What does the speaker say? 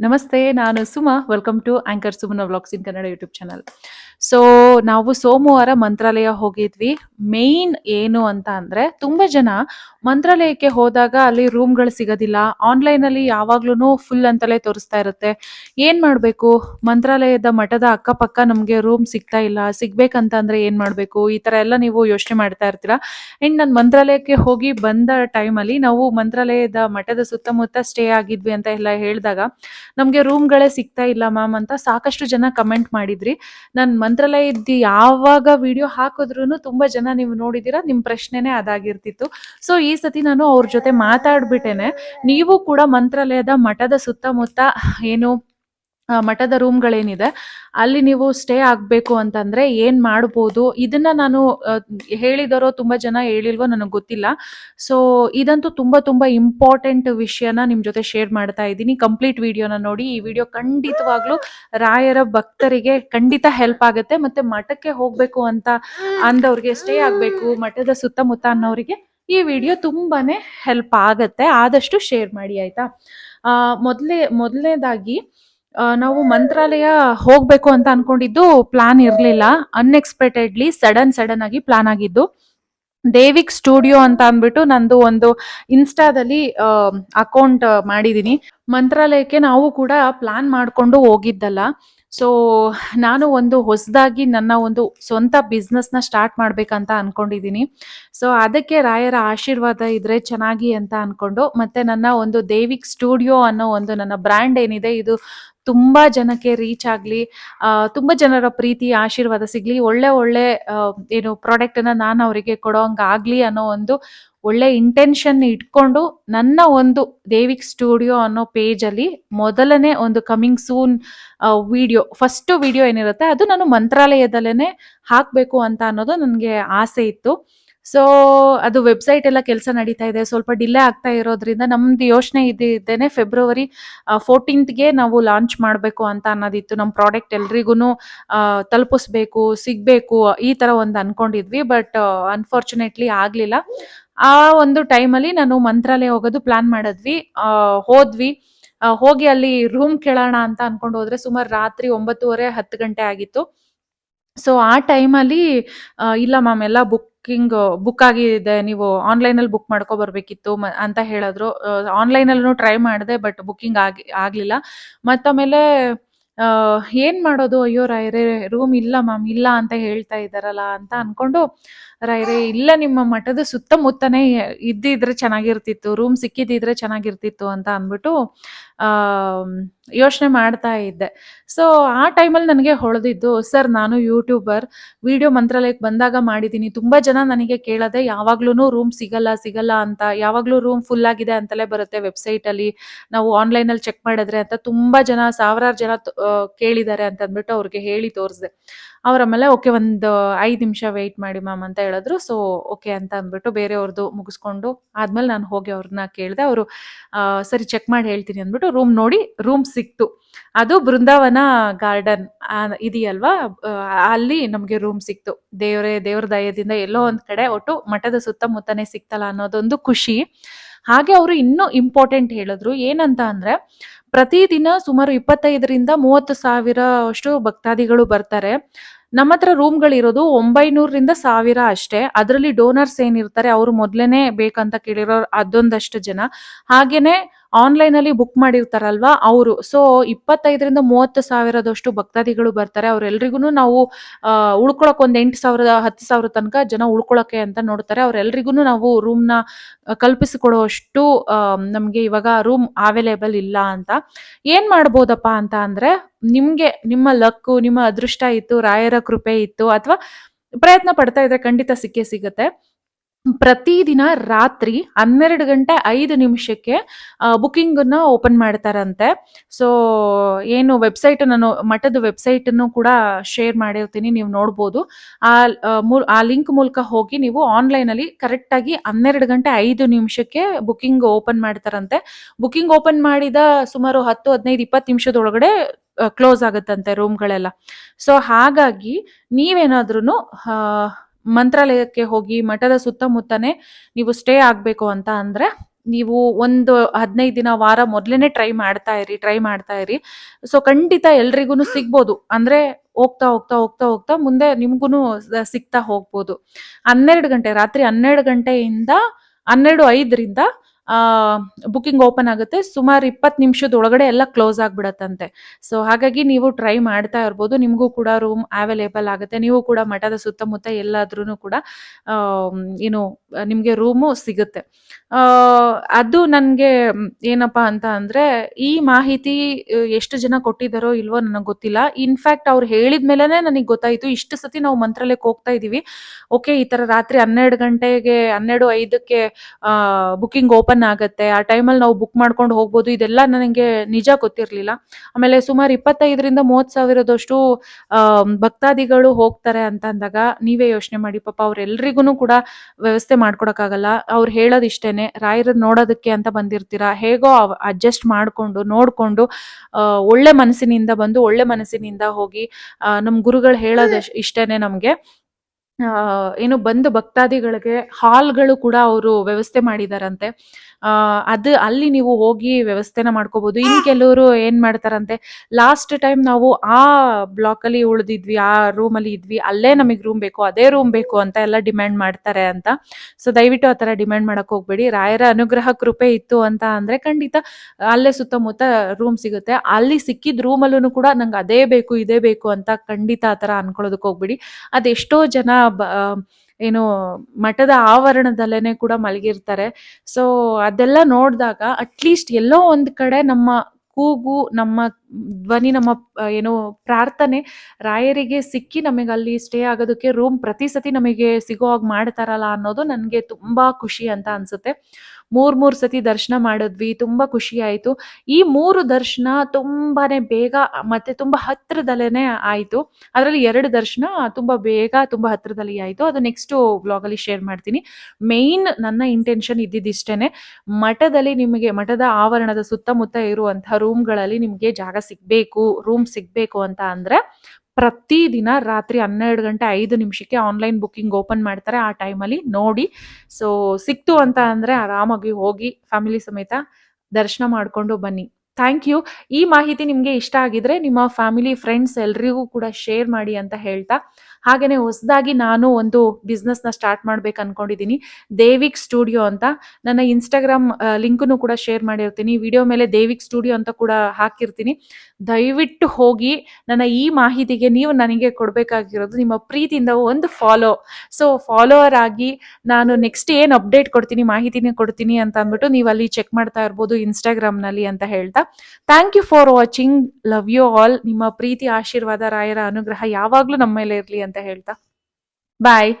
ನಮಸ್ತೆ, ನಾನು Suma. Welcome to anchor Sumana vlogs in Kannada YouTube channel so ನಾವು ಸೋಮವಾರ ಮಂತ್ರಾಲಯ ಹೋಗಿದ್ವಿ. ಮೇನ್ ಏನು ಅಂತ ಅಂದ್ರೆ, ತುಂಬಾ ಜನ ಮಂತ್ರಾಲಯಕ್ಕೆ ಹೋದಾಗ ಅಲ್ಲಿ ರೂಮ್ಗಳು ಸಿಗೋದಿಲ್ಲ. ಆನ್ಲೈನ್ ಅಲ್ಲಿ ಯಾವಾಗ್ಲೂ ಫುಲ್ ಅಂತಲೇ ತೋರಿಸ್ತಾ ಇರುತ್ತೆ. ಏನ್ ಮಾಡ್ಬೇಕು? ಮಂತ್ರಾಲಯದ ಮಠದ ಅಕ್ಕಪಕ್ಕ ನಮ್ಗೆ ರೂಮ್ ಸಿಗ್ತಾ ಇಲ್ಲ. ಸಿಗ್ಬೇಕಂತ ಅಂದ್ರೆ ಏನ್ ಮಾಡ್ಬೇಕು? ಈ ತರ ಎಲ್ಲ ನೀವು ಯೋಚನೆ ಮಾಡ್ತಾ ಇರ್ತೀರಾ? ಅಂಡ್ ನಾನು ಮಂತ್ರಾಲಯಕ್ಕೆ ಹೋಗಿ ಬಂದ ಟೈಮಲ್ಲಿ ನಾವು ಮಂತ್ರಾಲಯದ ಮಠದ ಸುತ್ತಮುತ್ತ ಸ್ಟೇ ಆಗಿದ್ವಿ ಅಂತ ಎಲ್ಲ ಹೇಳಿದಾಗ ನಮ್ಗೆ ರೂಮ್ಗಳೇ ಸಿಗ್ತಾ ಇಲ್ಲ ಮ್ಯಾಮ್ ಅಂತ ಸಾಕಷ್ಟು ಜನ ಕಮೆಂಟ್ ಮಾಡಿದ್ರಿ. ನಾನು ಮಂತ್ರಾಲಯದ ಯಾವಾಗ ವಿಡಿಯೋ ಹಾಕಿದ್ರು ತುಂಬಾ ಜನ ನೀವು ನೋಡಿದ್ದೀರಾ ನಿಮ್ಮ ಪ್ರಶ್ನೆನೇ ಅದಾಗಿರ್ತಿತ್ತು. ಸೊ ಈ ಸತಿ ನಾನು ಅವ್ರ ಜೊತೆ ಮಾತಾಡ್ಬಿಟ್ಟೇನೆ. ನೀವು ಕೂಡ ಮಂತ್ರಾಲಯದ ಮಠದ ಸುತ್ತಮುತ್ತ ಏನು ಮಠದ ರೂಮ್ಗಳೇನಿದೆ, ಅಲ್ಲಿ ನೀವು ಸ್ಟೇ ಆಗ್ಬೇಕು ಅಂತಂದ್ರೆ ಏನ್ ಮಾಡ್ಬೋದು? ಇದನ್ನ ನಾನು ಹೇಳಿದರೋ ತುಂಬಾ ಜನ ಹೇಳಿಲ್ವೋ ನನಗೆ ಗೊತ್ತಿಲ್ಲ. ಸೊ ಇದಂತೂ ತುಂಬಾ ತುಂಬಾ ಇಂಪಾರ್ಟೆಂಟ್ ವಿಷಯನ ನಿಮ್ ಜೊತೆ ಶೇರ್ ಮಾಡ್ತಾ ಇದ್ದೀನಿ. ಕಂಪ್ಲೀಟ್ ವಿಡಿಯೋನ ನೋಡಿ, ಈ ವಿಡಿಯೋ ಖಂಡಿತವಾಗ್ಲೂ ರಾಯರ ಭಕ್ತರಿಗೆ ಖಂಡಿತ ಹೆಲ್ಪ್ ಆಗುತ್ತೆ. ಮತ್ತೆ ಮಠಕ್ಕೆ ಹೋಗ್ಬೇಕು ಅಂತ ಅಂದವ್ರಿಗೆ ಸ್ಟೇ ಆಗ್ಬೇಕು, ಮಠದ ಸುತ್ತಮುತ್ತ ಅನ್ನೋರಿಗೆ ಈ ವಿಡಿಯೋ ತುಂಬಾನೇ ಹೆಲ್ಪ್ ಆಗತ್ತೆ. ಆದಷ್ಟು ಶೇರ್ ಮಾಡಿ, ಆಯ್ತಾ? ಮೊದಲೇ ಮೊದಲನೇದಾಗಿ ನಾವು ಮಂತ್ರಾಲಯ ಹೋಗ್ಬೇಕು ಅಂತ ಅನ್ಕೊಂಡಿದ್ದು ಪ್ಲಾನ್ ಇರ್ಲಿಲ್ಲ. ಅನ್ಎಕ್ಸ್ಪೆಕ್ಟೆಡ್ಲಿ ಸಡನ್ ಸಡನ್ ಆಗಿ ಪ್ಲಾನ್ ಆಗಿದ್ದು. ದೇವಿಕ್ ಸ್ಟುಡಿಯೋ ಅಂತ ಅಂದ್ಬಿಟ್ಟು ನಂದು ಒಂದು ಇನ್ಸ್ಟಾದಲ್ಲಿ ಅಕೌಂಟ್ ಮಾಡಿದೀನಿ. ಮಂತ್ರಾಲಯಕ್ಕೆ ನಾವು ಕೂಡ ಪ್ಲಾನ್ ಮಾಡ್ಕೊಂಡು ಹೋಗಿದ್ದಲ್ಲ. ಸೊ ನಾನು ಒಂದು ಹೊಸದಾಗಿ ನನ್ನ ಒಂದು ಸ್ವಂತ ಬಿಸ್ನೆಸ್ನ ಸ್ಟಾರ್ಟ್ ಮಾಡ್ಬೇಕಂತ ಅನ್ಕೊಂಡಿದೀನಿ. ಸೊ ಅದಕ್ಕೆ ರಾಯರ ಆಶೀರ್ವಾದ ಇದ್ರೆ ಚೆನ್ನಾಗಿ ಅಂತ ಅನ್ಕೊಂಡು, ಮತ್ತೆ ನನ್ನ ಒಂದು ದೇವಿಕ್ ಸ್ಟುಡಿಯೋ ಅನ್ನೋ ಒಂದು ನನ್ನ ಬ್ರ್ಯಾಂಡ್ ಏನಿದೆ, ಇದು ತುಂಬಾ ಜನಕ್ಕೆ ರೀಚ್ ಆಗಲಿ ತುಂಬಾ ಜನರ ಪ್ರೀತಿ, ಆಶೀರ್ವಾದ ಸಿಗ್ಲಿ, ಒಳ್ಳೆ ಒಳ್ಳೆ ಏನು ಪ್ರಾಡಕ್ಟ್ ನಾನು ಅವರಿಗೆ ಕೊಡೋಂಗ್ ಆಗ್ಲಿ ಅನ್ನೋ ಒಂದು ಒಳ್ಳೆ ಇಂಟೆನ್ಷನ್ ಇಟ್ಕೊಂಡು ನನ್ನ ಒಂದು ದೇವಿಕ್ ಸ್ಟುಡಿಯೋ ಅನ್ನೋ ಪೇಜಲ್ಲಿ ಮೊದಲನೇ ಒಂದು coming soon video first video ಏನಿರುತ್ತೆ ಅದು ನಾನು ಮಂತ್ರಾಲಯದಲ್ಲೇನೆ ಹಾಕ್ಬೇಕು ಅಂತ ಅನ್ನೋದು ನನಗೆ ಆಸೆ ಇತ್ತು. ಸೊ ಅದು ವೆಬ್ಸೈಟ್ ಎಲ್ಲ ಕೆಲಸ ನಡೀತಾ ಇದೆ, ಸ್ವಲ್ಪ ಡಿಲೇ ಆಗ್ತಾ ಇರೋದ್ರಿಂದ ನಮ್ದು ಯೋಚನೆ ಇದ್ದೇನೆ ಫೆಬ್ರವರಿ ಫೋರ್ಟೀನ್ತ್ಗೆ ನಾವು ಲಾಂಚ್ ಮಾಡಬೇಕು ಅಂತ ಅನ್ನೋದಿತ್ತು. ನಮ್ಮ ಪ್ರಾಡಕ್ಟ್ ಎಲ್ರಿಗೂ ತಲುಪಿಸ್ಬೇಕು, ಸಿಗ್ಬೇಕು, ಈ ತರ ಒಂದು ಅನ್ಕೊಂಡಿದ್ವಿ ಬಟ್ ಅನ್ಫಾರ್ಚುನೇಟ್ಲಿ ಆಗ್ಲಿಲ್ಲ. ಆ ಒಂದು ಟೈಮಲ್ಲಿ ನಾನು ಮಂತ್ರಾಲಯ ಹೋಗೋದು ಪ್ಲಾನ್ ಮಾಡಿದ್ವಿ. ಹೋದ್ವಿ. ಹೋಗಿ ಅಲ್ಲಿ ರೂಮ್ ಕೇಳೋಣ ಅಂತ ಅನ್ಕೊಂಡು ಹೋದ್ರೆ ಸುಮಾರು ರಾತ್ರಿ ಒಂಬತ್ತುವರೆ, ಹತ್ತು ಗಂಟೆ ಆಗಿತ್ತು. ಸೊ ಆ ಟೈಮಲ್ಲಿ ಇಲ್ಲ ಮ್ಯಾಮ್, ಎಲ್ಲ ಬುಕ್ಕಿಂಗ್, ಬುಕ್ ಆಗಿದೆ, ನೀವು ಆನ್ಲೈನಲ್ಲಿ ಬುಕ್ ಮಾಡ್ಕೊ ಬರ್ಬೇಕಿತ್ತು ಅಂತ ಹೇಳಿದ್ರು. ಆನ್ಲೈನಲ್ಲೂ ಟ್ರೈ ಮಾಡಿದೆ ಬಟ್ ಬುಕ್ಕಿಂಗ್ ಆಗಿ, ಆಗಲಿಲ್ಲ. ಮತ್ತಾಮೇಲೆ ಏನ್ ಮಾಡೋದು? ಅಯ್ಯೋ ರಾಯರೇ ರೂಮ್ ಇಲ್ಲ ಮ್ಯಾಮ್, ಇಲ್ಲ ಅಂತ ಹೇಳ್ತಾ ಇದ್ದಾರಲ್ಲ ಅಂತ ಅನ್ಕೊಂಡು ರಾಯರೇ ಇಲ್ಲ ನಿಮ್ಮ ಮಠದ ಸುತ್ತಮುತ್ತನೇ ಇದ್ದಿದ್ರೆ ಚೆನ್ನಾಗಿರ್ತಿತ್ತು, ರೂಮ್ ಸಿಕ್ಕಿದಿದ್ರೆ ಚೆನ್ನಾಗಿರ್ತಿತ್ತು ಅಂತ ಅಂದ್ಬಿಟ್ಟು ಯೋಚನೆ ಮಾಡ್ತಾ ಇದ್ದೆ. ಸೊ ಆ ಟೈಮಲ್ಲಿ ನನಗೆ ಹೊಳೆದಿದ್ದು, ಸರ್, ನಾನು ಯೂಟ್ಯೂಬರ್ ವಿಡಿಯೋ ಮಂತ್ರಾಲಯಕ್ಕೆ ಬಂದಾಗ ಮಾಡಿದ್ದೀನಿ. ತುಂಬಾ ಜನ ನನಗೆ ಕೇಳದೆ ಯಾವಾಗ್ಲೂ ರೂಮ್ ಸಿಗಲ್ಲ ಸಿಗಲ್ಲ ಅಂತ, ಯಾವಾಗ್ಲೂ ರೂಮ್ ಫುಲ್ ಆಗಿದೆ ಅಂತಲೇ ಬರುತ್ತೆ ವೆಬ್ಸೈಟ್ ಅಲ್ಲಿ ನಾವು ಆನ್ಲೈನ್ ಅಲ್ಲಿ ಚೆಕ್ ಮಾಡಿದ್ರೆ ಅಂತ ತುಂಬಾ ಜನ, ಸಾವಿರಾರು ಜನ ಕೇಳಿದ್ದಾರೆ ಅಂತ ಅಂದ್ಬಿಟ್ಟು ಅವ್ರಿಗೆ ಹೇಳಿ ತೋರಿಸ್ದೆ. ಅವ್ರ ಆಮೇಲೆ, ಓಕೆ, ಒಂದು ಐದು ನಿಮಿಷ ವೆಯ್ಟ್ ಮಾಡಿ ಮ್ಯಾಮ್ ಅಂತ ಹೇಳಿದ್ರು. ಸೊ ಓಕೆ ಅಂತ ಅಂದ್ಬಿಟ್ಟು ಬೇರೆಯವ್ರದ್ದು ಮುಗಿಸ್ಕೊಂಡು ಆದ್ಮೇಲೆ ನಾನು ಹೋಗಿ ಅವ್ರನ್ನ ಕೇಳಿದೆ. ಅವರು ಸರಿ ಚೆಕ್ ಮಾಡಿ ಹೇಳ್ತೀನಿ ಅಂದ್ಬಿಟ್ಟು ರೂಮ್ ನೋಡಿ ರೂಮ್ ಸಿಕ್ತು. ಅದು ಬೃಂದಾವನ ಗಾರ್ಡನ್ ಇದೆಯಲ್ವಾ? ಅಲ್ಲಿ ನಮಗೆ ರೂಮ್ ಸಿಕ್ತು. ದೇವರೇ, ದೇವ್ರ ದಯದಿಂದ ಎಲ್ಲೋ ಒಂದ್ ಕಡೆ ಒಟ್ಟು ಮಠದ ಸುತ್ತಮುತ್ತನೇ ಸಿಕ್ತಲ್ಲ ಅನ್ನೋದೊಂದು ಖುಷಿ. ಹಾಗೆ ಅವರು ಇನ್ನೂ ಇಂಪಾರ್ಟೆಂಟ್ ಹೇಳಿದ್ರು. ಏನಂತ ಅಂದ್ರೆ ಪ್ರತಿದಿನ ಸುಮಾರು ಇಪ್ಪತ್ತೈದರಿಂದ ಮೂವತ್ತು ಸಾವಿರ ಅಷ್ಟು ಭಕ್ತಾದಿಗಳು ಬರ್ತಾರೆ. ನಮ್ಮ ಹತ್ರ ರೂಮ್ಗಳಿರೋದು ಒಂಬೈನೂರರಿಂದ ಸಾವಿರ ಅಷ್ಟೇ. ಅದರಲ್ಲಿ ಡೋನರ್ಸ್ ಏನಿರ್ತಾರೆ, ಅವರು ಮೊದ್ಲೇನೆ ಬೇಕಂತ ಕೇಳಿರೋ ಅದೊಂದಷ್ಟು ಜನ. ಹಾಗೇನೆ ಆನ್ಲೈನ್ ಅಲ್ಲಿ ಬುಕ್ ಮಾಡಿರ್ತಾರಲ್ವಾ ಅವರು. ಸೊ, ಇಪ್ಪತ್ತೈದರಿಂದ ಮೂವತ್ತು ಸಾವಿರದಷ್ಟು ಭಕ್ತಾದಿಗಳು ಬರ್ತಾರೆ. ಅವ್ರೆಲ್ರಿಗೂ ನಾವು ಉಳ್ಕೊಳಕ್ ಒಂದ್ ಎಂಟು ಸಾವಿರದ, ಹತ್ತು ಸಾವಿರ ತನಕ ಜನ ಉಳ್ಕೊಳಕ್ಕೆ ಅಂತ ನೋಡ್ತಾರೆ. ಅವ್ರೆಲ್ರಿಗೂ ನಾವು ರೂಮ್ ರೂಮ್ನ ಕಲ್ಪಿಸಿಕೊಡುವಷ್ಟು ನಮಗೆ ಇವಾಗ ರೂಮ್ ಅವೈಲೇಬಲ್ ಇಲ್ಲ ಅಂತ. ಏನ್ ಮಾಡ್ಬೋದಪ್ಪ ಅಂತ ಅಂದ್ರೆ, ನಿಮ್ಗೆ ನಿಮ್ಮ ಲಕ್ಕು, ನಿಮ್ಮ ಅದೃಷ್ಟ ಇತ್ತು, ರಾಯರ ಕೃಪೆ ಇತ್ತು, ಅಥವಾ ಪ್ರಯತ್ನ ಪಡ್ತಾ ಇದ್ರೆ ಖಂಡಿತ ಸಿಕ್ಕೇ ಸಿಗುತ್ತೆ. ಪ್ರತಿದಿನ ರಾತ್ರಿ ಹನ್ನೆರಡು ಗಂಟೆ ಐದು ನಿಮಿಷಕ್ಕೆ ಬುಕಿಂಗ್ ಅನ್ನ ಓಪನ್ ಮಾಡ್ತಾರಂತೆ. ಸೊ ಏನು ವೆಬ್ಸೈಟ್ ನಾನು ಮಠದ ವೆಬ್ಸೈಟ್ ಅನ್ನು ಕೂಡ ಶೇರ್ ಮಾಡಿರ್ತೀನಿ ನೀವು ನೋಡ್ಬೋದು. ಆ ಆ, ಲಿಂಕ್ ಮೂಲಕ ಹೋಗಿ ನೀವು ಆನ್ಲೈನ್ ಅಲ್ಲಿ ಕರೆಕ್ಟ್ ಆಗಿ ಹನ್ನೆರಡು ಗಂಟೆ ಐದು ನಿಮಿಷಕ್ಕೆ ಬುಕಿಂಗ್ ಓಪನ್ ಮಾಡ್ತಾರಂತೆ. ಬುಕಿಂಗ್ ಓಪನ್ ಮಾಡಿದ ಸುಮಾರು ಹತ್ತು ಹದಿನೈದು ಇಪ್ಪತ್ತು ನಿಮಿಷದೊಳಗಡೆ ಕ್ಲೋಸ್ ಆಗುತ್ತಂತೆ ರೂಮ್ಗಳೆಲ್ಲ ಸೊ ಹಾಗಾಗಿ ನೀವೇನಾದ್ರೂ ಮಂತ್ರಾಲಯಕ್ಕೆ ಹೋಗಿ ಮಠದ ಸುತ್ತಮುತ್ತನೇ ನೀವು ಸ್ಟೇ ಆಗಬೇಕು ಅಂತ ಅಂದರೆ ನೀವು ಒಂದು ಹದಿನೈದು ದಿನ ವಾರ ಮೊದಲೇ ಟ್ರೈ ಮಾಡ್ತಾ ಇರಿ ಟ್ರೈ ಮಾಡ್ತಾ ಇರಿ. ಸೊ ಖಂಡಿತ ಎಲ್ರಿಗೂ ಸಿಗ್ಬೋದು. ಅಂದ್ರೆ ಹೋಗ್ತಾ ಹೋಗ್ತಾ ಹೋಗ್ತಾ ಹೋಗ್ತಾ ಮುಂದೆ ನಿಮ್ಗೂ ಸಿಗ್ತಾ ಹೋಗ್ಬೋದು. ಹನ್ನೆರಡು ಗಂಟೆ, ರಾತ್ರಿ ಹನ್ನೆರಡು ಗಂಟೆಯಿಂದ ಹನ್ನೆರಡು ಐದರಿಂದ ಬುಕಿಂಗ್ ಓಪನ್ ಆಗುತ್ತೆ. ಸುಮಾರು ಇಪ್ಪತ್ತು ನಿಮಿಷದ ಒಳಗಡೆ ಎಲ್ಲ ಕ್ಲೋಸ್ ಆಗಿಬಿಡತ್ತಂತೆ. ಸೊ ಹಾಗಾಗಿ ನೀವು ಟ್ರೈ ಮಾಡ್ತಾ ಇರ್ಬೋದು. ನಿಮಗೂ ಕೂಡ ರೂಮ್ ಅವೈಲೇಬಲ್ ಆಗುತ್ತೆ. ನೀವು ಕೂಡ ಮಠದ ಸುತ್ತಮುತ್ತ ಎಲ್ಲಾದ್ರೂ ಕೂಡ ಏನು, ನಿಮಗೆ ರೂಮು ಸಿಗುತ್ತೆ. ಅದು ನನಗೆ ಏನಪ್ಪ ಅಂತ ಅಂದರೆ, ಈ ಮಾಹಿತಿ ಎಷ್ಟು ಜನ ಕೊಟ್ಟಿದ್ದಾರೋ ಇಲ್ವೋ ನನಗೆ ಗೊತ್ತಿಲ್ಲ. ಇನ್ಫ್ಯಾಕ್ಟ್ ಅವ್ರು ಹೇಳಿದ ಮೇಲೆ ನನಗೆ ಗೊತ್ತಾಯಿತು. ಇಷ್ಟು ಸತಿ ನಾವು ಮಂತ್ರಾಲಯಕ್ಕೆ ಹೋಗ್ತಾ ಇದ್ದೀವಿ ಓಕೆ ಈ ಥರ ರಾತ್ರಿ ಹನ್ನೆರಡು ಗಂಟೆಗೆ, ಹನ್ನೆರಡು ಐದಕ್ಕೆ ಬುಕಿಂಗ್ ಓಪನ್ ಆಗತ್ತೆ. ಆ ಟೈಮಲ್ಲಿ ನಾವು ಬುಕ್ ಮಾಡ್ಕೊಂಡು ಹೋಗ್ಬೋದು. ಇದೆಲ್ಲ ನನಗೆ ನಿಜ ಗೊತ್ತಿರಲಿಲ್ಲ. ಆಮೇಲೆ ಸುಮಾರು ಇಪ್ಪತ್ತೈದರಿಂದ ಮೂವತ್ತು ಸಾವಿರದಷ್ಟು ಭಕ್ತಾದಿಗಳು ಹೋಗ್ತಾರೆ ಅಂತ ಅಂದಾಗ ನೀವೇ ಯೋಚನೆ ಮಾಡಿ. ಪಾಪ ಅವ್ರೆಲ್ರಿಗೂ ಕೂಡ ವ್ಯವಸ್ಥೆ ಮಾಡ್ಕೊಡಕ್ಕಾಗಲ್ಲ. ಅವ್ರು ಹೇಳೋದಿಷ್ಟೇನೆ ರಾಯರ ನೋಡೋದಕ್ಕೆ ಅಂತ ಬಂದಿರ್ತೀರಾ? ಹೇಗೋ ಅಡ್ಜಸ್ಟ್ ಮಾಡ್ಕೊಂಡು, ನೋಡ್ಕೊಂಡು ಒಳ್ಳೆ ಮನಸ್ಸಿನಿಂದ ಬಂದು ಒಳ್ಳೆ ಮನಸ್ಸಿನಿಂದ ಹೋಗಿ ನಮ್ಮ ನಮ್ ಗುರುಗಳು ಹೇಳೋದು ಇಷ್- ಇಷ್ಟೇನೆ ನಮ್ಗೆ. ಏನು ಬಂದು ಭಕ್ತಾದಿಗಳಿಗೆ ಹಾಲ್ಗಳು ಕೂಡ ಅವರು ವ್ಯವಸ್ಥೆ ಮಾಡಿದಾರಂತೆ. ಆ, ಅದು ಅಲ್ಲಿ ನೀವು ಹೋಗಿ ವ್ಯವಸ್ಥೆನ ಮಾಡ್ಕೋಬಹುದು ಇನ್ ಕೆಲವರು ಏನ್ ಮಾಡ್ತಾರಂತೆ ಲಾಸ್ಟ್ ಟೈಮ್ ನಾವು ಆ ಬ್ಲಾಕ್ ಅಲ್ಲಿ ಉಳಿದಿದ್ವಿ ಆ ರೂಮ್ ಅಲ್ಲಿ ಇದ್ವಿ ಅಲ್ಲೇ ನಮಗೆ ರೂಮ್ ಬೇಕು ಅದೇ ರೂಮ್ ಬೇಕು ಅಂತ ಎಲ್ಲ ಡಿಮ್ಯಾಂಡ್ ಮಾಡ್ತಾರೆ ಅಂತ. ಸೊ ದಯವಿಟ್ಟು ಆತರ ತರ ಡಿಮ್ಯಾಂಡ್ ಮಾಡಕ್ ಹೋಗ್ಬೇಡಿ. ರಾಯರ ಅನುಗ್ರಹ ಕೃಪೆ ಇತ್ತು ಅಂತ ಅಂದ್ರೆ ಖಂಡಿತ ಅಲ್ಲೇ ಸುತ್ತಮುತ್ತ ರೂಮ್ ಸಿಗುತ್ತೆ. ಅಲ್ಲಿ ಸಿಕ್ಕಿದ ರೂಮ್ ಅಲ್ಲೂ ಕೂಡ ನಂಗೆ ಅದೇ ಬೇಕು ಇದೇ ಬೇಕು ಅಂತ ಖಂಡಿತ ಆ ತರ ಅನ್ಕೊಳ್ಳೋದಕ್ಕೆ ಹೋಗ್ಬೇಡಿ. ಅದೆಷ್ಟೋ ಜನ ಬ- ಏನು ಮಠದ ಆವರಣದಲ್ಲೇನೆ ಕೂಡ ಮಲಗಿರ್ತಾರೆ. ಸೊ ಅದೆಲ್ಲ ನೋಡಿದಾಗ ಅಟ್ಲೀಸ್ಟ್ ಎಲ್ಲೋ ಒಂದ್ ಕಡೆ ನಮ್ಮ ಕೂಗು, ನಮ್ಮ ಧ್ವನಿ ನಮ್ಮ ಏನು ಪ್ರಾರ್ಥನೆ ರಾಯರಿಗೆ ಸಿಕ್ಕಿ ನಮಗೆ ಅಲ್ಲಿ ಸ್ಟೇ ಆಗೋದಕ್ಕೆ ರೂಮ್ ಪ್ರತಿ ಸತಿ ನಮಗೆ ಸಿಗೋ ಹಾಗೆ ಮಾಡ್ತಾರಲ್ಲ ಅನ್ನೋದು ನನಗೆ ತುಂಬಾ ಖುಷಿ ಅಂತ ಅನ್ಸುತ್ತೆ. ಮೂರ್ ಮೂರ್ ಸತಿ ದರ್ಶನ ಮಾಡಿದ್ವಿ, ತುಂಬಾ ಖುಷಿ ಆಯ್ತು. ಈ ಮೂರು ದರ್ಶನ ತುಂಬಾನೇ ಬೇಗ, ಮತ್ತೆ ತುಂಬಾ ಹತ್ರದಲ್ಲೇನೆ ಆಯ್ತು. ಅದರಲ್ಲಿ ಎರಡು ದರ್ಶನ ತುಂಬಾ ಬೇಗ, ತುಂಬಾ ಹತ್ರದಲ್ಲಿ ಆಯ್ತು. ಅದು ನೆಕ್ಸ್ಟ್ ಬ್ಲಾಗ್ ಅಲ್ಲಿ ಶೇರ್ ಮಾಡ್ತೀನಿ. ಮೇನ್ ನನ್ನ ಇಂಟೆನ್ಷನ್ ಇದ್ದಿದ್ದಿಷ್ಟೇನೆ, ಮಠದಲ್ಲಿ ನಿಮಗೆ ಮಠದ ಆವರಣದ ಸುತ್ತಮುತ್ತ ಇರುವಂತಹ ರೂಮ್ಗಳಲ್ಲಿ ನಿಮಗೆ ಜಾಗ ಸಿಗ್ಬೇಕು ರೂಮ್ ಸಿಗ್ಬೇಕು ಅಂತ ಅಂದ್ರೆ ಪ್ರತಿದಿನ ರಾತ್ರಿ ಹನ್ನೆರಡು ಗಂಟೆ ಐದು ನಿಮಿಷಕ್ಕೆ ಆನ್ಲೈನ್ ಬುಕ್ಕಿಂಗ್ ಓಪನ್ ಮಾಡ್ತಾರೆ ಆ ಟೈಮಲ್ಲಿ ನೋಡಿ. ಸೊ ಸಿಕ್ತು ಅಂತ ಅಂದರೆ ಆರಾಮಾಗಿ ಹೋಗಿ ಫ್ಯಾಮಿಲಿ ಸಮೇತ ದರ್ಶನ ಮಾಡ್ಕೊಂಡು ಬನ್ನಿ. ಥ್ಯಾಂಕ್ ಯು ಈ ಮಾಹಿತಿ ನಿಮಗೆ ಇಷ್ಟ ಆಗಿದ್ರೆ ನಿಮ್ಮ ಫ್ಯಾಮಿಲಿ ಫ್ರೆಂಡ್ಸ್ ಎಲ್ರಿಗೂ ಕೂಡ ಶೇರ್ ಮಾಡಿ ಅಂತ ಹೇಳ್ತಾ ಹಾಗೇನೆ ಹೊಸದಾಗಿ ನಾನು ಒಂದು ಬಿಸ್ನೆಸ್ನ ಸ್ಟಾರ್ಟ್ ಮಾಡ್ಬೇಕು ಅನ್ಕೊಂಡಿದ್ದೀನಿ ದೇವಿಕ್ ಸ್ಟುಡಿಯೋ ಅಂತ. ನನ್ನ ಇನ್ಸ್ಟಾಗ್ರಾಮ್ ಲಿಂಕ್ನು ಕೂಡ ಶೇರ್ ಮಾಡಿರ್ತೀನಿ. ವಿಡಿಯೋ ಮೇಲೆ ದೇವಿಕ್ ಸ್ಟುಡಿಯೋ ಅಂತ ಕೂಡ ಹಾಕಿರ್ತೀನಿ. ದಯವಿಟ್ಟು ಹೋಗಿ ನನ್ನ ಈ ಮಾಹಿತಿಗೆ ನೀವು ನನಗೆ ಕೊಡಬೇಕಾಗಿರೋದು ನಿಮ್ಮ ಪ್ರೀತಿಯಿಂದ ಒಂದು ಫಾಲೋ ಸೊ ಫಾಲೋವರ್ ಆಗಿ ನಾನು ನೆಕ್ಸ್ಟ್ ಏನು ಅಪ್ಡೇಟ್ ಕೊಡ್ತೀನಿ, ಮಾಹಿತಿನೇ ಕೊಡ್ತೀನಿ ಅಂತ ಅಂದ್ಬಿಟ್ಟು ನೀವು ಅಲ್ಲಿ ಚೆಕ್ ಮಾಡ್ತಾ ಇರ್ಬೋದು ಇನ್ಸ್ಟಾಗ್ರಾಮ್ನಲ್ಲಿ ಅಂತ ಹೇಳ್ತಾ. Thank you for watching love you all ನಿಮ್ಮ ಪ್ರೀತಿ, ಆಶೀರ್ವಾದ, ರಾಯರ ಅನುಗ್ರಹ ಯಾವಾಗಲೂ ನಮ್ಮ ಮೇಲೆ ಇರಲಿ ಅಂತ ಹೇಳ್ತಾ. ಬಾಯ್